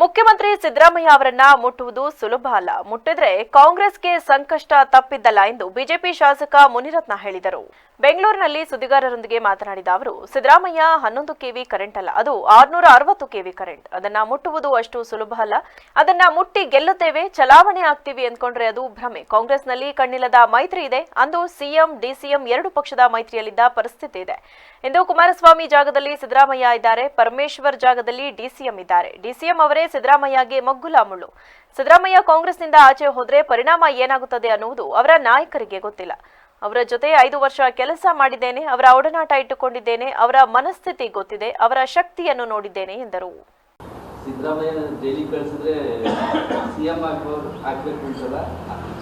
ಮುಖ್ಯಮಂತ್ರಿ ಸಿದ್ದರಾಮಯ್ಯ ಅವರನ್ನ ಮುಟ್ಟುವುದು ಸುಲಭ ಅಲ್ಲ. ಮುಟ್ಟಿದ್ರೆ ಕಾಂಗ್ರೆಸ್ಗೆ ಸಂಕಷ್ಟ ತಪ್ಪಿದ್ದಲ್ಲ ಎಂದು ಬಿಜೆಪಿ ಶಾಸಕ ಮುನಿರತ್ನ ಹೇಳಿದರು. ಬೆಂಗಳೂರಿನಲ್ಲಿ ಸುದ್ದಿಗಾರರೊಂದಿಗೆ ಮಾತನಾಡಿದ ಅವರು, ಸಿದ್ದರಾಮಯ್ಯ ಹನ್ನೊಂದು ಕೆವಿ ಕರೆಂಟ್ ಅಲ್ಲ. ಅದು ಆರ್ನೂರ ಅರವತ್ತು ಕೆವಿ ಕರೆಂಟ್. ಅದನ್ನ ಮುಟ್ಟುವುದು ಅಷ್ಟು ಸುಲಭ ಅಲ್ಲ. ಅದನ್ನ ಮುಟ್ಟಿ ಗೆಲ್ಲುತ್ತೇವೆ, ಚಲಾವಣೆ ಆಗ್ತೀವಿ ಅಂದ್ಕೊಂಡ್ರೆ ಅದು ಭ್ರಮೆ. ಕಾಂಗ್ರೆಸ್ನಲ್ಲಿ ಕಣ್ಣಿಲ್ಲದ ಮೈತ್ರಿ ಇದೆ. ಅಂದು ಸಿಎಂ, ಡಿಸಿಎಂ ಎರಡು ಪಕ್ಷದ ಮೈತ್ರಿಯಲ್ಲಿದ್ದ ಪರಿಸ್ಥಿತಿ ಇದೆ. ಇಂದು ಕುಮಾರಸ್ವಾಮಿ ಜಾಗದಲ್ಲಿ ಸಿದ್ದರಾಮಯ್ಯ ಇದ್ದಾರೆ. ಪರಮೇಶ್ವರ್ ಜಾಗದಲ್ಲಿ ಡಿಸಿಎಂ ಇದ್ದಾರೆ. ಡಿಸಿಎಂ ಅವರೇ ಸಿದ್ದರಾಮಯ್ಯಗೆ ಮಗ್ಗುಲ ಮುಳ್ಳು. ಸಿದ್ದರಾಮಯ್ಯ ಕಾಂಗ್ರೆಸ್ನಿಂದ ಆಚೆ ಹೋದ್ರೆ ಪರಿಣಾಮ ಏನಾಗುತ್ತದೆ ಅನ್ನುವುದು ಅವರ ನಾಯಕರಿಗೆ ಗೊತ್ತಿಲ್ಲ. ಅವರ ಜೊತೆ ಐದು ವರ್ಷ ಕೆಲಸ ಮಾಡಿದ್ದೇನೆ ಅವರ ಒಡನಾಟ ಇಟ್ಟುಕೊಂಡಿದ್ದೇನೆ ಅವರ ಮನಸ್ಥಿತಿ ಗೊತ್ತಿದೆ ಅವರ ಶಕ್ತಿಯನ್ನು ನೋಡಿದ್ದೇನೆ ಎಂದರು.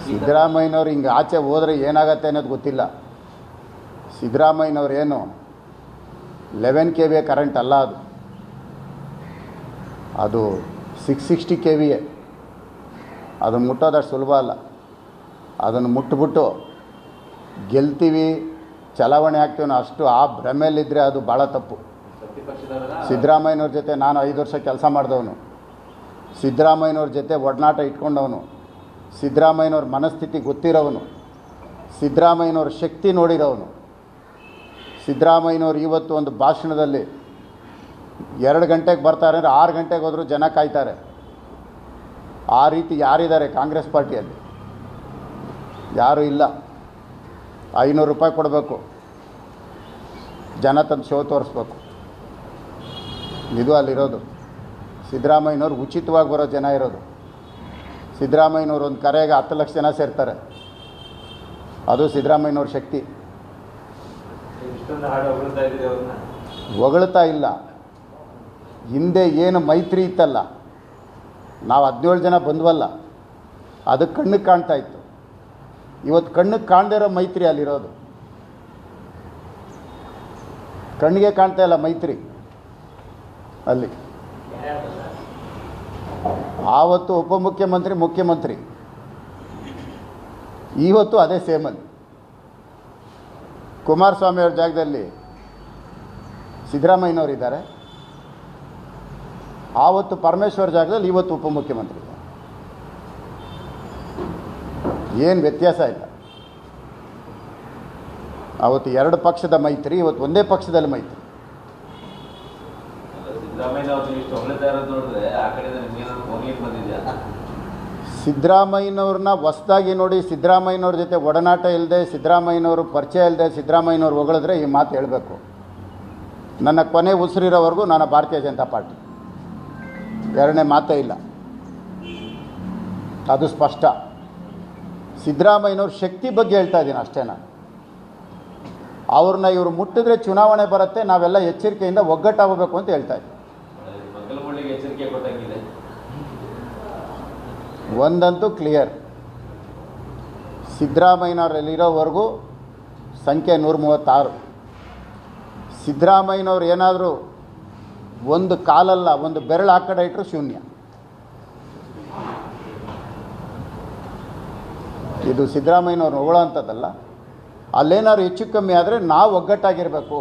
ಸಿದ್ದರಾಮಯ್ಯನವರು ಹಿಂಗೆ ಆಚೆ ಹೋದರೆ ಏನಾಗತ್ತೆ ಅನ್ನೋದು ಗೊತ್ತಿಲ್ಲ. ಸಿದ್ದರಾಮಯ್ಯನವ್ರು ಏನು ಲೆವೆನ್ ಕೆ ವಿ ಕರೆಂಟ್ ಅಲ್ಲ ಅದು. ಅದು ಸಿಕ್ಸ್ ಸಿಕ್ಸ್ಟಿ ಕೆ ವಿ ಅದನ್ನು ಮುಟ್ಟೋದಷ್ಟು ಸುಲಭ ಅಲ್ಲ. ಅದನ್ನು ಮುಟ್ಬಿಟ್ಟು ಗೆಲ್ತೀವಿ, ಚಲಾವಣೆ ಆಗ್ತೀವಿ ಅಷ್ಟು ಆ ಭ್ರಮೆಯಲ್ಲಿದ್ದರೆ ಅದು ಭಾಳ ತಪ್ಪು. ಸಿದ್ದರಾಮಯ್ಯನವ್ರ ಜೊತೆ ನಾನು ಐದು ವರ್ಷ ಕೆಲಸ ಮಾಡಿದವನು. ಸಿದ್ದರಾಮಯ್ಯನವ್ರ ಜೊತೆ ಒಡನಾಟ ಇಟ್ಕೊಂಡವನು. ಸಿದ್ದರಾಮಯ್ಯನವ್ರ ಮನಸ್ಥಿತಿ ಗೊತ್ತಿರೋವನು. ಸಿದ್ದರಾಮಯ್ಯನವ್ರ ಶಕ್ತಿ ನೋಡಿರೋವನು. ಸಿದ್ದರಾಮಯ್ಯನವ್ರು ಇವತ್ತು ಒಂದು ಭಾಷಣದಲ್ಲಿ ಎರಡು ಗಂಟೆಗೆ ಬರ್ತಾರೆ ಅಂದರೆ ಆರು ಗಂಟೆಗೆ ಹೋದರೂ ಜನ ಕಾಯ್ತಾರೆ. ಆ ರೀತಿ ಯಾರಿದ್ದಾರೆ ಕಾಂಗ್ರೆಸ್ ಪಾರ್ಟಿಯಲ್ಲಿ? ಯಾರೂ ಇಲ್ಲ. ಐನೂರು ರೂಪಾಯಿ ಕೊಡಬೇಕು. ಜನ ತಂದು ಶೋ ತೋರಿಸ್ಬೇಕು. ಇದು ಅಲ್ಲಿರೋದು. ಸಿದ್ದರಾಮಯ್ಯನವ್ರು ಉಚಿತವಾಗಿ ಬರೋ ಜನ ಇರೋದು. ಸಿದ್ದರಾಮಯ್ಯನವ್ರು ಒಂದು ಕರೆಗೆ ಹತ್ತು ಲಕ್ಷ ಜನ ಸೇರ್ತಾರೆ. ಅದು ಸಿದ್ದರಾಮಯ್ಯನವ್ರ ಶಕ್ತಿ. ಹೊಗಳ್ತಾ ಇಲ್ಲ. ಹಿಂದೆ ಏನು ಮೈತ್ರಿ ಇತ್ತಲ್ಲ, ನಾವು ಹದಿನೇಳು ಜನ ಬಂದ್ವಲ್ಲ, ಅದು ಕಣ್ಣಿಗೆ ಕಾಣ್ತಾ ಇತ್ತು. ಇವತ್ತು ಕಣ್ಣಿಗೆ ಕಾಣದೇ ಇರೋ ಮೈತ್ರಿ ಅಲ್ಲಿರೋದು. ಕಣ್ಣಿಗೆ ಕಾಣ್ತಾ ಇಲ್ಲ ಮೈತ್ರಿ ಅಲ್ಲಿ. ಆವತ್ತು ಉಪಮುಖ್ಯಮಂತ್ರಿ, ಮುಖ್ಯಮಂತ್ರಿ. ಇವತ್ತು ಅದೇ ಸೇಮಲ್ಲಿ ಕುಮಾರಸ್ವಾಮಿ ಅವ್ರ ಜಾಗದಲ್ಲಿ ಸಿದ್ದರಾಮಯ್ಯನವರು ಇದ್ದಾರೆ. ಆವತ್ತು ಪರಮೇಶ್ವರ್ ಜಾಗದಲ್ಲಿ ಇವತ್ತು ಉಪಮುಖ್ಯಮಂತ್ರಿ ಏನು ವ್ಯತ್ಯಾಸ ಇಲ್ಲ. ಅವತ್ತು ಎರಡು ಪಕ್ಷದ ಮೈತ್ರಿ ಇವತ್ತು ಒಂದೇ ಪಕ್ಷದಲ್ಲಿ ಮೈತ್ರಿ. ಸಿದ್ದರಾಮಯ್ಯನವ್ರನ್ನ ಹೊಸ್ದಾಗಿ ನೋಡಿ ಸಿದ್ದರಾಮಯ್ಯನವ್ರ ಜೊತೆ ಒಡನಾಟ ಇಲ್ಲದೆ ಸಿದ್ದರಾಮಯ್ಯನವರು ಪರಿಚಯ ಇಲ್ಲದೆ ಸಿದ್ದರಾಮಯ್ಯನವ್ರು ಹೊಗಳಿದ್ರೆ ಈ ಮಾತು ಹೇಳಬೇಕು. ನನ್ನ ಕೊನೆ ಉಸಿರಿರೋವರೆಗೂ ನಾನು ಭಾರತೀಯ ಜನತಾ ಪಾರ್ಟಿ. ಎರಡನೇ ಮಾತೇ ಇಲ್ಲ. ಅದು ಸ್ಪಷ್ಟ. ಸಿದ್ದರಾಮಯ್ಯನವ್ರ ಶಕ್ತಿ ಬಗ್ಗೆ ಹೇಳ್ತಾ ಇದ್ದೀನಿ ಅಷ್ಟೇ ನಾನು. ಅವ್ರನ್ನ ಇವರು ಮುಟ್ಟಿದ್ರೆ ಚುನಾವಣೆ ಬರುತ್ತೆ, ನಾವೆಲ್ಲ ಎಚ್ಚರಿಕೆಯಿಂದ ಒಗ್ಗಟ್ಟಾಗಬೇಕು ಅಂತ ಹೇಳ್ತಾ ಇದ್ದೀನಿ. ಒಂದಂತೂ ಕ್ಲಿಯರ್ ಸಿದ್ದರಾಮಯ್ಯನವರಲ್ಲಿರೋವರೆಗೂ ಸಂಖ್ಯೆ ನೂರ ಮೂವತ್ತಾರು ಸಿದ್ದರಾಮಯ್ಯನವ್ರು ಏನಾದರೂ ಒಂದು ಕಾಲಲ್ಲ, ಒಂದು ಬೆರಳು ಆ ಕಡೆ ಇಟ್ಟರು ಶೂನ್ಯ. ಇದು ಸಿದ್ದರಾಮಯ್ಯನವ್ರು ಹೊಗಳೋ ಅಂಥದ್ದಲ್ಲ ಅಲ್ಲೇನಾದ್ರು ಹೆಚ್ಚು ಕಮ್ಮಿ ಆದರೆ ನಾವು ಒಗ್ಗಟ್ಟಾಗಿರಬೇಕು.